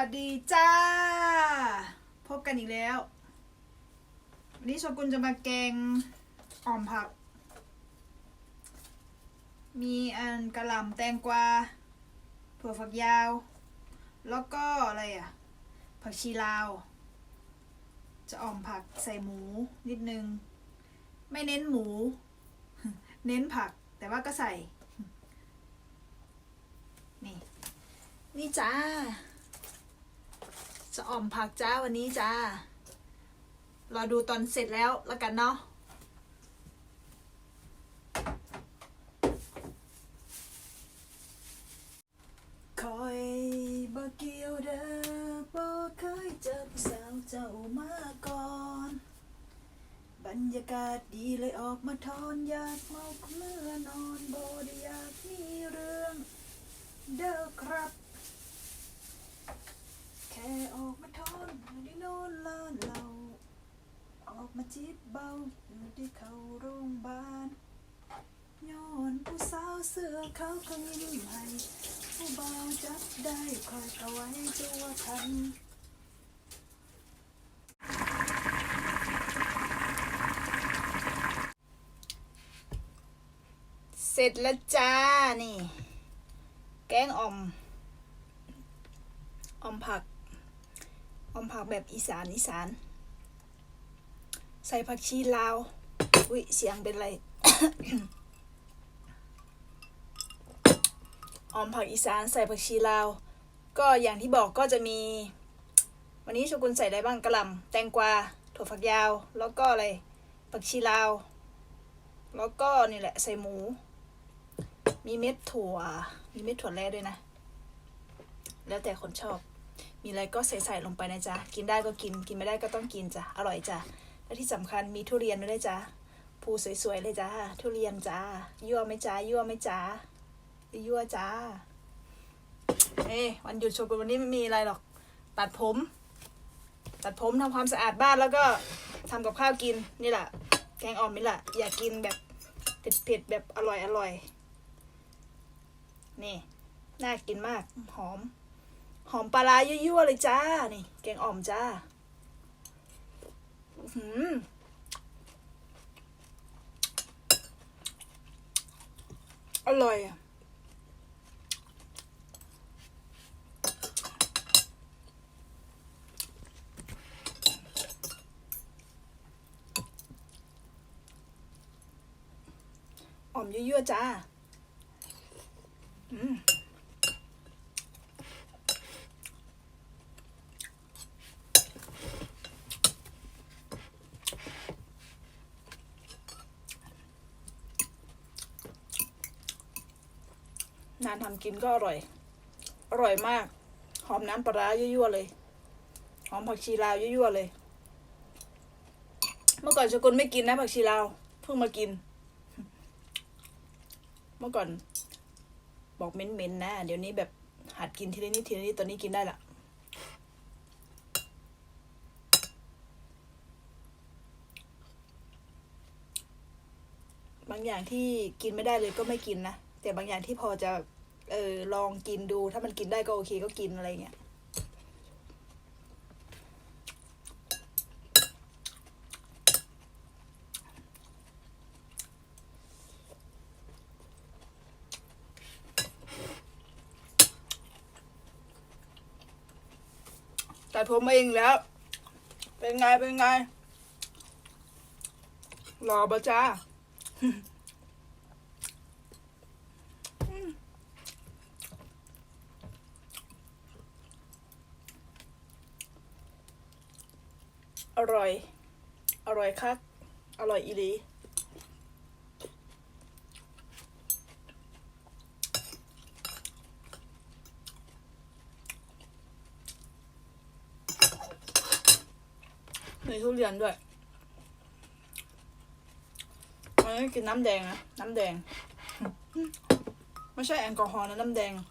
วัสดีจ้า พบกันอีกแล้ว วันนี้โชกุนจะมาแกงอ่อมผัก มีอันกระหล่ำแตงกวาถั่วฝักยาว แล้วก็อะไรอะ ผักชีลาว จะอ่อมผักใส่หมูนิดนึง ไม่เน้นหมู เน้นผักแต่ว่าก็ใส่ นี่ นี่จ้า จะอ่อมผักจ้าวันนี้จ้ารอดูตอนเสร็จแล้วแล้วกันเนาะคอยบ่เกี่ยวเด้อบ่เคยเจอผู้สาวเจ้ามาก่อน บรรยากาศดีเลยออกมาทอนอยากเมาเมื่อนอนบ่ได้อยากมีเรื่อง เด้อครับ แค่ออกมาทอนอยู่ที่โน่นลานเรา ออกมาจิบเบาอยู่ที่เขาโรงพยาบาลย้อนผู้สาว เขาวเขายิ้มให้ผู้เบาจับได้คอยเอาไว้ตัวทันเสร็จแล้วจ้า นี่ แกงอ่อม อ่อมผัก อ่อมผักแบบอีสานอีสาน ใส่ผักชีลาว อุ้ยเสียงเป็นไร ออมผักอีสานใส่ผักชีลาว ก็อย่างที่บอกก็จะมี วันนี้โชกุนใส่อะไรบ้างกระหล่ำแตงกวาถั่วฝักยาว แล้วก็อะไรผักชีลาว แล้วก็นี่แหละใส่หมู มีเม็ดถั่ว มีเม็ดถั่วแร่ด้วยนะ แล้วแต่คนชอบ มีอะไรก็ใส่ใส่ลงไปนะจ๊ะ กินได้ก็กิน กินไม่ได้ก็ต้องกินจ้ะ อร่อยจ้ะ และที่สำคัญมีทุเรียนด้วยจ๊ะภูสวยๆเลยจ้าทุเรียนจ้ายั่วไหมจ้ายั่วไหมจ้า ยั่วจ้าเอ้วันหยุดชกุนวันนี้ไม่มีอะไรหรอก ตัดผม ตัดผมทำความสะอาดบ้านแล้วก็ทำกับข้าวกินนี่แหละ แกงอ่อมนี่แหละ อยากกินแบบเผ็ดๆแบบอร่อยอร่อย นี่น่ากินมาก หอม หอมปลาร้ายั่วๆเลยจ้า นี่ แกงอ่อมจ้าหืมอร่อยอะ อ่อมยั่วๆจ้าอืมนานทำกินก็อร่อย อร่อยมาก หอมน้ำปลาร้ายั่วๆเลย หอมผักชีลาวยั่วๆเลย เมื่อก่อนชกุลไม่กินนะผักชีลาว เพิ่งมากิน มื่อก่อน บอกเม้นๆนะ เดี๋ยวนี้แบบหัดกินทีละนิดทีละนิดตอนนี้กินได้ละบางอย่างที่กินไม่ได้เลยก็ไม่กินนะ แต่บางอย่างที่พอจะ เออลองกินดู ถ้ามันกินได้ก็โอเคก็กินอะไรเงี้ย ผมเองแล้ว เป็นไงเป็นไงรอบะจ้าอร่อย อร่อยคัก อร่อยอีหลี มีทุเรียนด้วยวันนี้กินน้ำแดงนะ น้ำแดง ไม่ใช่แอลกอฮอล์นะ น้ำแดง อ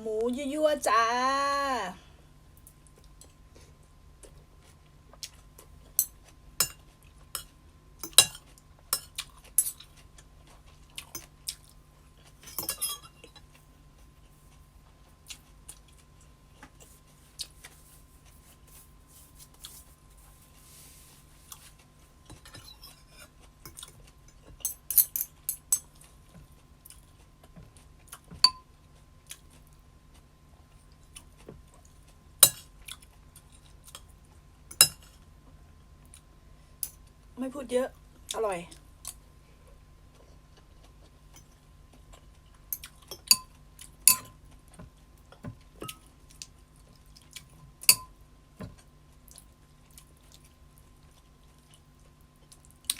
หมูยั่วๆจ้า ไม่พูดเยอะ อร่อย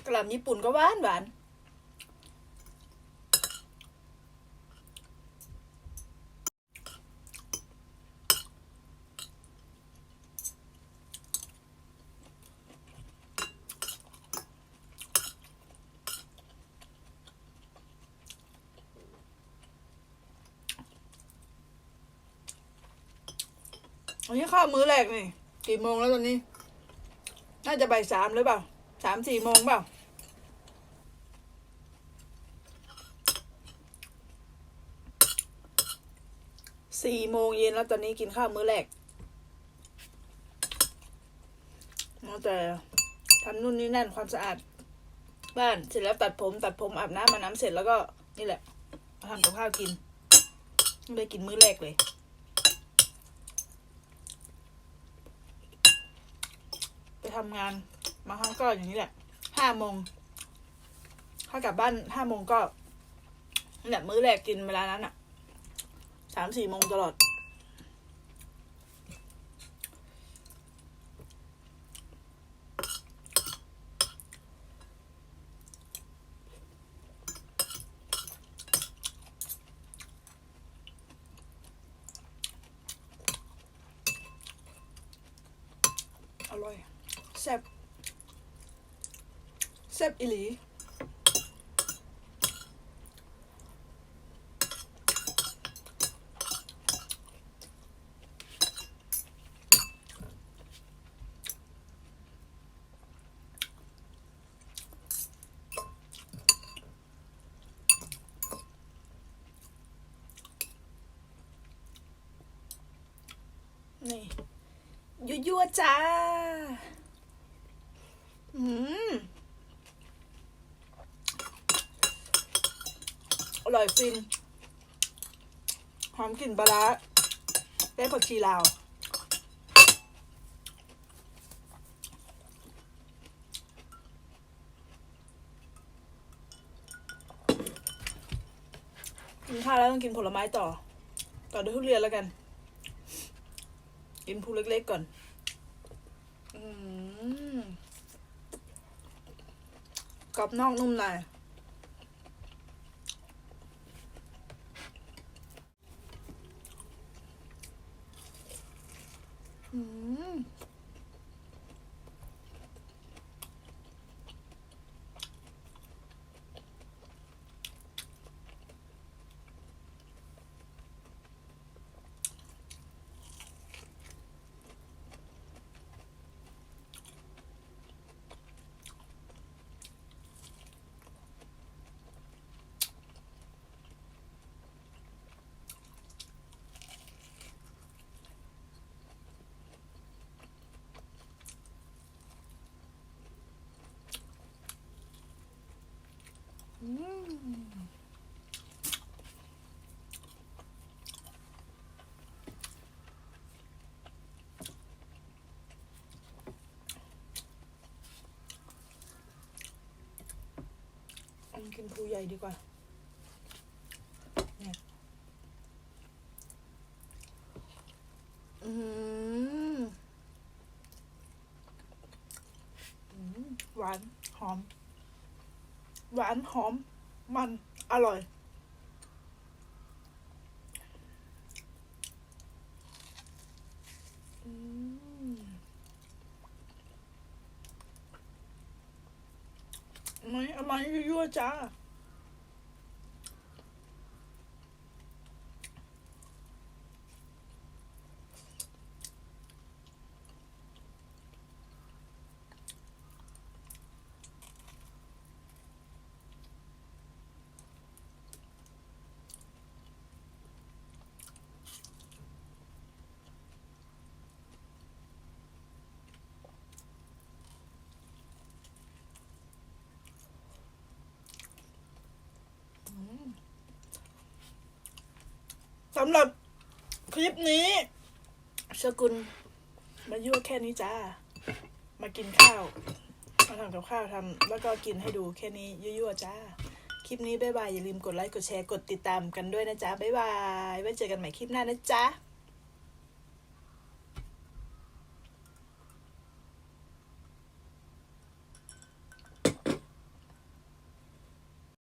กลับญี่ปุ่นก็หวานหวานันนี้ข้าวมื้อแรกนี่กี่โมงแล้วตอนนี้ น่าจะบ่ายสามหรือเปล่าสามสี่โมงเปล่าสี่โมงเย็นแล้วตอนนี้กินข้าวมื้อแรกเอาแต่ทำนู่นนี่นั่นความสะอาด บ้านเสร็จแล้วตัดผม ตัดผมอาบน้ำมาน้ำเสร็จแล้วก็นี่แหละมาทำกับข้าวกินไม่ได้กินมื้อแรกเลย ไป ทำงานบางครั้งก็อย่างนี้แหละห้าโมงถ้ากลับบ้านห้าโมงก็นี่แหละมื้อแรกกินเวลานั้นอะสามสี่โมงตลอด อร่อย แซ่บ แซ่บอีหลี นี่ ยั่วๆจ้า อืม ร่อยฟินหอมกลิ่นปลาร้าได้ผักชีลาวกินข้าวแล้วต้องกินผลไม้ต่อ ต่อด้วยทุเรียนแล้วกัน กินภูเล็กๆก่อน อืมกรอบนอกนุ่มใน อื กินภูใหญ่ดีกว่าเนี่ยอืมอืมหวาน หอม หวานหอมมันอร่อยอืมไม่เอามายั่วจ้า สำหรับคลิปนี้ชกุลมายั่วแค่นี้จ้า มากินข้าว มาทำกับข้าวทำแล้วก็กินให้ดูแค่นี้ยั่วๆจ้า คลิปนี้บ๊ายบายอย่าลืมกดไลค์กดแชร์กดติดตามกันด้วยนะจ๊ะบ๊ายบายไว้เจอกันใหม่คลิปหน้านะจ๊ะ